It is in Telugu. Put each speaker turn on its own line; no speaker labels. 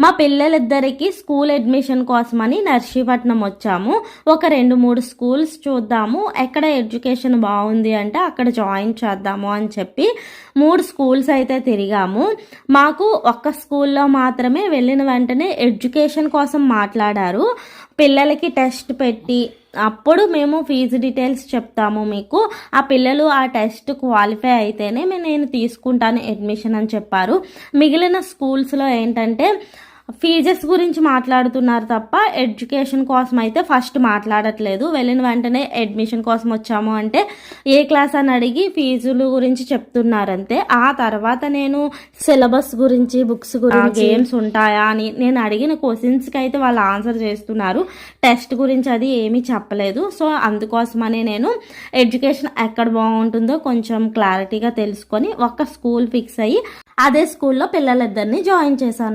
మా పిల్లలిద్దరికీ స్కూల్ అడ్మిషన్ కోసమని నర్సీపట్నం వచ్చాము. ఒక రెండు మూడు స్కూల్స్ చూద్దాము. ఎక్కడ ఎడ్యుకేషన్ బాగుంది అంటే అక్కడ జాయిన్ చేద్దాము అని చెప్పి మూడు స్కూల్స్ అయితే తిరిగాము. మాకు ఒక్క స్కూల్లో మాత్రమే వెళ్ళిన వెంటనే ఎడ్యుకేషన్ కోసం మాట్లాడారు. పిల్లలకి టెస్ట్ పెట్టి అప్పుడు మేము ఫీజు డీటెయిల్స్ చెప్తాము మీకు. ఆ పిల్లలు ఆ టెస్ట్ క్వాలిఫై అయితేనే నేను తీసుకుంటాను అడ్మిషన్ అని చెప్పారు. మిగిలిన స్కూల్స్లో ఏంటంటే ఫీజెస్ గురించి మాట్లాడుతున్నారు తప్ప ఎడ్యుకేషన్ కోసం అయితే ఫస్ట్ మాట్లాడట్లేదు. వెళ్ళిన వెంటనే అడ్మిషన్ కోసం వచ్చాము అంటే ఏ క్లాస్ అని అడిగి ఫీజుల గురించి చెప్తున్నారు అంతే ఆ తర్వాత నేను సిలబస్ గురించి బుక్స్ గురించి గేమ్స్ ఉంటాయా అని నేను అడిగిన క్వశ్చన్స్కి అయితే వాళ్ళు ఆన్సర్ చేస్తున్నారు. టెస్ట్ గురించి అది ఏమీ చెప్పలేదు. సో అందుకోసమనే నేను ఎడ్యుకేషన్ ఎక్కడ బాగుంటుందో కొంచెం క్లారిటీగా తెలుసుకొని ఒక స్కూల్ ఫిక్స్ అయ్యి అదే స్కూల్లో పిల్లలిద్దరిని జాయిన్ చేశాను.